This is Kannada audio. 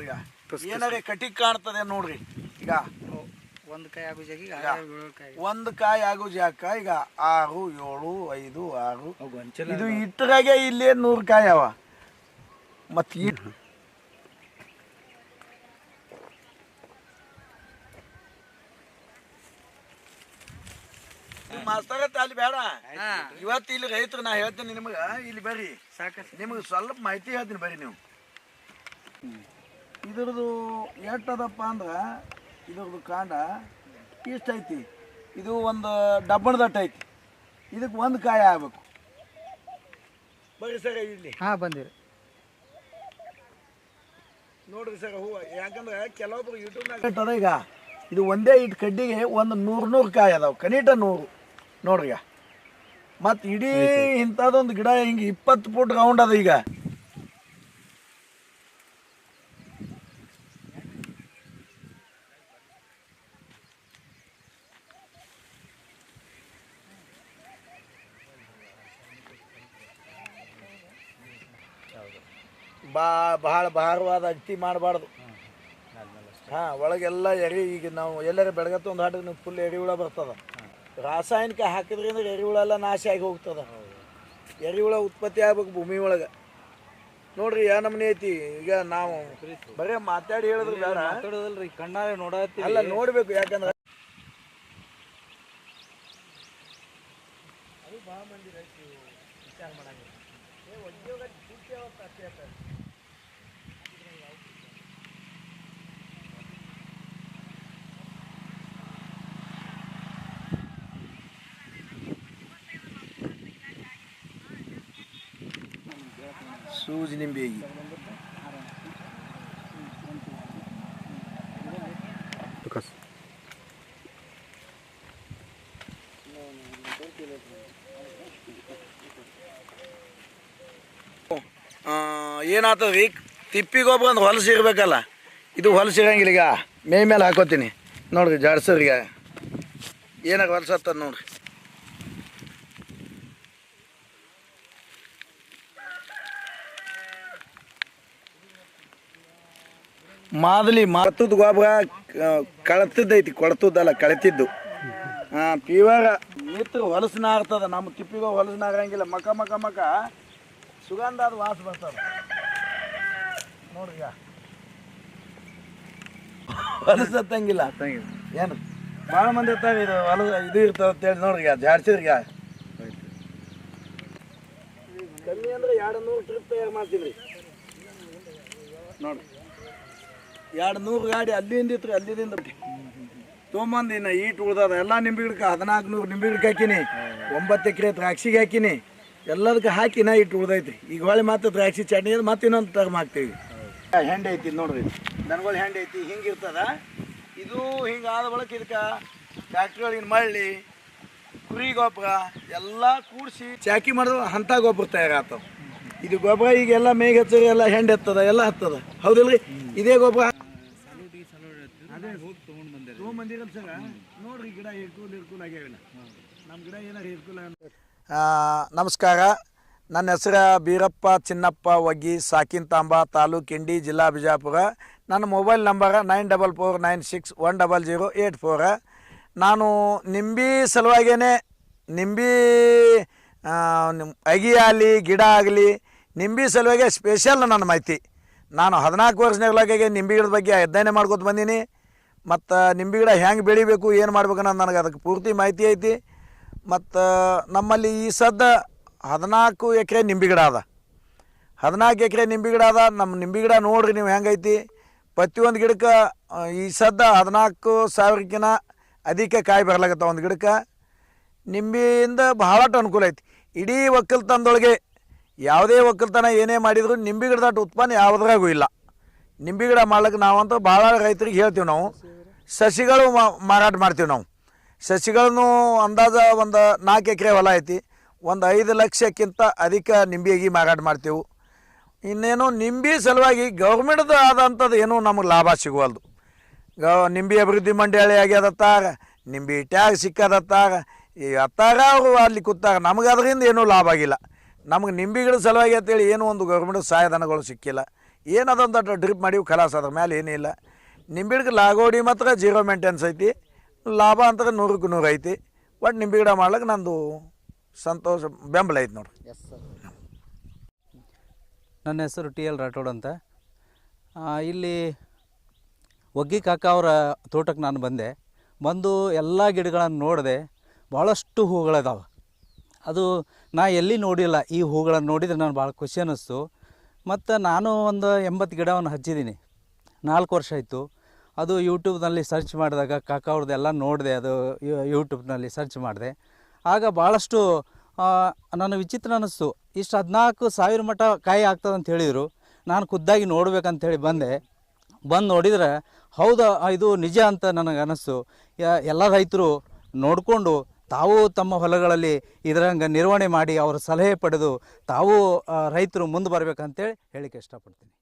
ಈಗ. ಏನಾರ ಕಟಿಕ್ ಕಾಣ್ತದೆ ನೋಡ್ರಿ. ಈಗ ಒಂದು ಕಾಯಿ ಆಗು ಜಾಗ ಒಂದು ಕಾಯಿ ಆಗೋ ಜಾಕ ಈಗ ಆರು ಏಳು ಐದು ಆರು. ಇದು ಇಟ್ಟರಾಗೆ ಇಲ್ಲೇ ನೂರು ಕಾಯಿ ಅವ. ಮತ್ತು ಈ ಮಾಸ್ತರ ಅಲ್ಲಿ ಬೇಡ. ಹಾ. ಇವತ್ತು ಇಲ್ಲಿ ರೈತರು ನಾ ಹೇಳ್ತೀನಿ ನಿಮ್ಗೆ ಇಲ್ಲಿ ಬರ್ರಿ. ಸಾಕ ನಿಮಗೆ ಸ್ವಲ್ಪ ಮಾಹಿತಿ ಹೇಳ್ತೀನಿ ಬರ್ರಿ ನೀವು. ಇದ್ರದ್ದು ಎಟ್ಟದಪ್ಪ ಅಂದ್ರೆ ಇದ್ರದ್ದು ಕಾಂಡ ಇಷ್ಟೈತಿ. ಐತಿ ಇದು ಒಂದು ಡಬ್ಬಣದಟ್ಟು ಐತಿ ಇದಕ್ಕೆ ಒಂದು ಕಾಯಿ ಆಗ್ಬೇಕು. ಬರ್ರಿ ಸರ್ ಇಲ್ಲಿ. ಹಾಂ ಬಂದಿರಿ. ನೋಡ್ರಿ ಸರ್ ಹೂವು. ಯಾಕಂದ್ರೆ ಕೆಲವೊಬ್ರು ಯೂಟ್ಯೂಬ್ನಾಗ ಈಗ. ಇದು ಒಂದೇ ಇಟ್ಟು ಕಡ್ಡಿಗೆ ಒಂದು ನೂರು ನೂರು ಕಾಯಿ ಅದಾವೆ. ಕನಿಟ ನೂರು. ನೋಡ್ರಿ ಈಗ. ಮತ್ತು ಇಡೀ ಇಂಥದ್ದೊಂದು ಗಿಡ ಹಿಂಗೆ ಇಪ್ಪತ್ತು ಫುಟ್ ರೌಂಡ್ ಅದ ಈಗ. ಬಾ ಭಾಳ ಭಾರವಾದ ಅಗತಿ ಮಾಡಬಾರ್ದು. ಹಾಂ ಒಳಗೆಲ್ಲ ಎರಿ ಈಗ ನಾವು ಎಲ್ಲರ ಬೆಳಗತ್ತ ಒಂದು ಹಾಡಿಗೆ ಫುಲ್ ಎರಿ ಹುಳ ಬರ್ತದ. ರಾಸಾಯನಿಕ ಹಾಕಿದ್ರಿಂದ ಎರಿಹುಳ ಎಲ್ಲ ನಾಶ ಆಗಿ ಹೋಗ್ತದ. ಎರಿಹುಳ ಉತ್ಪತ್ತಿ ಆಗ್ಬೇಕು ಭೂಮಿ ಒಳಗೆ. ನೋಡ್ರಿ ಯಾ ನಮ್ನಿ ಐತಿ? ಈಗ ನಾವು ಬರೀ ಮಾತಾಡಿ ಹೇಳಿದ್ರು ಬೇಡ. ಮಾತಾಡೋದಲ್ರಿ ಕಣ್ಣಾರೆ ನೋಡತ್ತಿ ಅಲ್ಲ ನೋಡ್ಬೇಕು ಯಾಕಂದ್ರೆ ಸೂಜಿ ನಿಂಬೆಗಿ ಏನಾಗ್ತದ ರೀ ತಿಪ್ಪಿ ಗೊಬ್ಬರ ಅಂದ್ರೆ ಹೊಲಸು ಇರ್ಬೇಕಲ್ಲ ಇದು ಹೊಲಸು ಇರಂಗಿಲ್ಲ ಈಗ. ಮೇ ಮೇಲೆ ಹಾಕೋತೀನಿ. ನೋಡ್ರಿ ಜಾಡ್ಸರ್ಗೆ ಏನಾಗ ಹೊಲಸತ್ತದ ನೋಡ್ರಿ. ಮಾದಲಿ ಮತ್ತದ ಗೊಬ್ಬರ ಕಳತದೈತಿ ಕೊಳತದ್ದಲ್ಲ ಕಳತಿದ್ದು ಪೀವಾಗ ಮಿತ್ರ ಹೊಲಸಿನ ಆಗ್ತದ ನಮ್ಮ ತಿಪ್ಪಿಗೆ ಹೊಲಸಿನ ಆಗಂಗಿಲ್ಲ ಮಕ ಮಕ ಮಕ ಸುಗಂಧ ಅದು ವಾಸ ಬರ್ತದ. ನೋಡ್ರಿ ಈಗ ತಂಗಿಲ್ಲ ಏನು? ಭಾಳ ಮಂದಿ ಇರ್ತಾವ ಇದು ಹೊಲಸ ಇದು ಇರ್ತದೆ ಅಂತೇಳಿ ನೋಡ್ರಿ ಈಗ ಜಾಡ್ಸಿದ್ರಿ ಕಮ್ಮಿ ಅಂದ್ರೆ ಎರಡು ನೂರು ಟ್ರಿಪ್ ತಯಾರು ಮಾಡ್ತೀನಿ ರೀ ನೋಡ್ರಿ. ಎರಡು ನೂರು ಗಾಡಿ ಅಲ್ಲಿಂದ ಇತ್ತು ಅಲ್ಲಿಂದ ತೊಗೊಂಬಂದು ಇನ್ನು ಈಟ್ ಉಳ್ದದ ಎಲ್ಲ ನಿಂಬೆ ಗಿಡಕ್ಕೆ ಹದಿನಾಲ್ಕು ನೂರು ನಿಂಬೆ ಗಿಡಕ್ಕೆ ಹಾಕಿನಿ. ಒಂಬತ್ತು ಎಕರೆ ದ್ರಾಕ್ಷಿಗೆ ಹಾಕಿನಿ. ಎಲ್ಲದಕ್ಕೆ ಹಾಕಿನ ನಾ ಇಟ್ಟು ಉಳ್ದೈತಿ ಈಗ ಹೊಳೆ ಮತ್ತೆ ದ್ರಾಕ್ಷಿ ಚಟ್ನಿ ಅದು ಮತ್ತೆ ಇನ್ನೊಂದು ಟರ್ಮ್ ಹಾಕ್ತೀವಿ. ಹೆಂಡೆ ಐತಿ ನೋಡ್ರಿ. ದನಗಳು ಹೆಂಡೆ ಐತಿ ಹಿಂಗೆ ಇರ್ತದ. ಇದು ಹಿಂಗೆ ಆದ ಬಳಕ ಇದಕ್ಕೆ ಫ್ಯಾಕ್ಟ್ರಿಗಳಿಗೆ ಮಳ್ಳಿ ಕುರಿ ಗೊಬ್ಬರ ಎಲ್ಲ ಕೂಡಿಸಿ ಚಾಕಿ ಮಾಡಿದ್ರೆ ಅಂಥ ಗೊಬ್ಬರ ತಯಾರಾಗ್ತವೆ. ಇದು ಗೊಬ್ಬರ ಈಗೆಲ್ಲ ಮೇಘ ಹಚ್ಚರಿ ಎಲ್ಲ ಹೆಂಡೆ ಹತ್ತದ ಎಲ್ಲ ಹತ್ತದ. ಹೌದಿಲ್ರಿ? ಇದೇ ಗೊಬ್ಬರ ಗಿಡ ಹಿರ್ಕೂಲ್ ಹಿರ್ಕೂಲ್ ನಮ್ಮ ಗಿಡ ಏನಾರು ಹಿರ್ಕೂಲ್ ನಮಸ್ಕಾರ. ನನ್ನ ಹೆಸರು ಬೀರಪ್ಪ ಚಿನ್ನಪ್ಪ ವಗ್ಗಿ ಸಾಕಿನ್ತಾಂಬ ತಾಲೂಕು ಇಂಡಿ, ಜಿಲ್ಲಾ ಬಿಜಾಪುರ. ನನ್ನ mobile number nine double four nine six one double zero eight four. ನಾನು ನಿಂಬಿ ಸಲುವಾಗೇನೆ, ನಿಂಬಿ ಅಗಿ ಆಗಲಿ, ಗಿಡ ಆಗಲಿ, ನಿಂಬಿ ಸಲುವಾಗೆ ಸ್ಪೆಷಲ್ ನನ್ನ ಮಾಹಿತಿ. ನಾನು ಹದಿನಾಲ್ಕು ವರ್ಷನಾಗ್ಲಾಗೆ ನಿಂಬೆ ಗಿಡದ ಬಗ್ಗೆ ಅಧ್ಯಯನ ಮಾಡ್ಕೊತ ಬಂದೀನಿ. ಮತ್ತು ನಿಂಬೆ ಗಿಡ ಹೆಂಗೆ ಬೆಳಿಬೇಕು, ಏನು ಮಾಡ್ಬೇಕು ಅನ್ನೋದು ನನಗೆ ಅದಕ್ಕೆ ಪೂರ್ತಿ ಮಾಹಿತಿ ಐತಿ. ಮತ್ತು ನಮ್ಮಲ್ಲಿ ಈ ಸದ್ದ ಹದಿನಾಲ್ಕು ಎಕರೆ ನಿಂಬೆ ಗಿಡ ಅದ. ಹದಿನಾಲ್ಕು ಎಕರೆ ನಿಂಬೆ ಗಿಡ ಅದ. ನಮ್ಮ ನಿಂಬೆ ಗಿಡ ನೋಡ್ರಿ ನೀವು ಹೆಂಗೈತಿ ಪ್ರತಿಯೊಂದು ಗಿಡಕ್ಕೆ ಈ ಸದ್ದ ಹದಿನಾಲ್ಕು ಸಾವಿರಕ್ಕಿಂತ ಅಧಿಕ ಕಾಯಿ ಬರ್ಲಾಗತ್ತ ಒಂದು ಗಿಡಕ್ಕೆ. ನಿಂಬೆಯಿಂದ ಭಾಳಷ್ಟು ಅನುಕೂಲ ಐತಿ. ಇಡೀ ಒಕ್ಕಲ್ತನದೊಳಗೆ ಯಾವುದೇ ಒಕ್ಕಲ್ತನ ಏನೇ ಮಾಡಿದರೂ ನಿಂಬೆ ಗಿಡದಟ್ಟು ಉತ್ಪನ್ನ ಯಾವುದ್ರಾಗೂ ಇಲ್ಲ. ನಿಂಬೆ ಗಿಡ ಮಾಡ್ಲಿಕ್ಕೆ ನಾವಂತೂ ಭಾಳ ರೈತರಿಗೆ ಹೇಳ್ತೀವಿ ನಾವು. ಸಸಿಗಳು ಮಾರಾಟ ಮಾಡ್ತೀವಿ ನಾವು. ಸಸಿಗಳನ್ನು ಅಂದಾಜ ಒಂದು ನಾಲ್ಕು ಎಕರೆ ಹೊಲ ಐತಿ. ಒಂದು ಐದು ಲಕ್ಷಕ್ಕಿಂತ ಅಧಿಕ ನಿಂಬೆಗಿ ಮಾರಾಟ ಮಾಡ್ತೀವಿ. ಇನ್ನೇನು ನಿಂಬೆ ಸಲುವಾಗಿ ಗೌರ್ಮೆಂಟ್ದು ಆದಂಥದ್ದು ಏನೂ ನಮಗೆ ಲಾಭ ಸಿಗುವಲ್ದು. ಗ ನಿಂಬೆ ಅಭಿವೃದ್ಧಿ ಮಂಡಳಿ ಆಗ್ಯದತ್ತಾಗ, ನಿಂಬೆ ಟ್ಯಾಗ್ ಸಿಕ್ಕದತ್ತಾಗ, ಈ ಅತ್ತಾಗ ಅವರು ಅಲ್ಲಿ ಕೂತಾಗ ನಮಗೆ ಅದರಿಂದ ಏನೂ ಲಾಭ ಆಗಿಲ್ಲ. ನಮಗೆ ನಿಂಬೆಗಳ ಸಲುವಾಗಿ ಅಂತೇಳಿ ಏನೂ ಒಂದು ಗೌರ್ಮೆಂಟ್ ಸಹಾಯಧನಗಳು ಸಿಕ್ಕಿಲ್ಲ. ಏನದೊಂದು ಡ್ರಿಪ್ ಮಾಡಿ ಖಲಾಸ್ ಅದ್ರ ಮೇಲೆ ಏನಿಲ್ಲ. ನಿಂಬೆ ಗಿಡಕ್ಕೆ ಲಾಗೋಡಿ ಮಾತ್ರ ಜೀರೋ ಮೇಂಟೆನ್ಸ್ ಐತಿ ಲಾಭ ಅಂತ ನೂರಕ್ಕೆ ನೂರು ಐತಿ. ಒಟ್ಟು ನಿಂಬಿಗಿಡ ಮಾಡ್ಲಿಕ್ಕೆ ನಂದು ಸಂತೋಷ ಬೆಂಬಲ ಐತಿ ನೋಡ್ರಿ. ಎಸ್ ಸರ್ ನನ್ನ ಹೆಸರು ಟಿ ಎಲ್ ರಾಠೋಡ್ ಅಂತ. ಇಲ್ಲಿ ಒಗ್ಗಿ ಕಾಕ ಅವರ ತೋಟಕ್ಕೆ ನಾನು ಬಂದೆ. ಬಂದು ಎಲ್ಲ ಗಿಡಗಳನ್ನು ನೋಡಿದೆ ಭಾಳಷ್ಟು ಹೂಗಳಿದಾವೆ ಅದು ನಾ ಎಲ್ಲಿ ನೋಡಿಲ್ಲ ಈ ಹೂಗಳನ್ನು ನೋಡಿದರೆ ನಾನು ಭಾಳ ಖುಷಿ ಅನ್ನಿಸ್ತು ಮತ್ತು ನಾನು ಒಂದು ಎಂಬತ್ತು ಗಿಡವನ್ನು ಹಚ್ಚಿದ್ದೀನಿ ನಾಲ್ಕು ವರ್ಷ ಆಯಿತು. ಅದು ಯೂಟ್ಯೂಬ್ನಲ್ಲಿ ಸರ್ಚ್ ಮಾಡಿದಾಗ ಕಾಕ ಅವ್ರದ್ದೆಲ್ಲ ನೋಡಿದೆ, ಅದು ಯೂಟ್ಯೂಬ್ನಲ್ಲಿ ಸರ್ಚ್ ಮಾಡಿದೆ. ಆಗ ಭಾಳಷ್ಟು ನನ್ನ ವಿಚಿತ್ರ ಅನ್ನಿಸ್ತು ಇಷ್ಟು ಹದಿನಾಲ್ಕು ಸಾವಿರ ಮಟ್ಟ ಕಾಯಿ ಆಗ್ತದೆ ಅಂತ ಹೇಳಿದರು. ನಾನು ಖುದ್ದಾಗಿ ನೋಡ್ಬೇಕಂತೇಳಿ ಬಂದೆ. ಬಂದು ನೋಡಿದ್ರೆ, ಹೌದಾ ಇದು ನಿಜ ಅಂತ ನನಗೆ ಅನ್ನಿಸ್ತು ಎಲ್ಲ ರೈತರು ನೋಡಿಕೊಂಡು ತಾವು ತಮ್ಮ ಹೊಲಗಳಲ್ಲಿ ಇದರಂಗೆ ನಿರ್ವಹಣೆ ಮಾಡಿ ಅವರ ಸಲಹೆ ಪಡೆದು ತಾವು ರೈತರು ಮುಂದೆ ಬರಬೇಕಂತೇಳಿ ಹೇಳಿಕ್ಕೆ ಇಷ್ಟಪಡ್ತೀನಿ.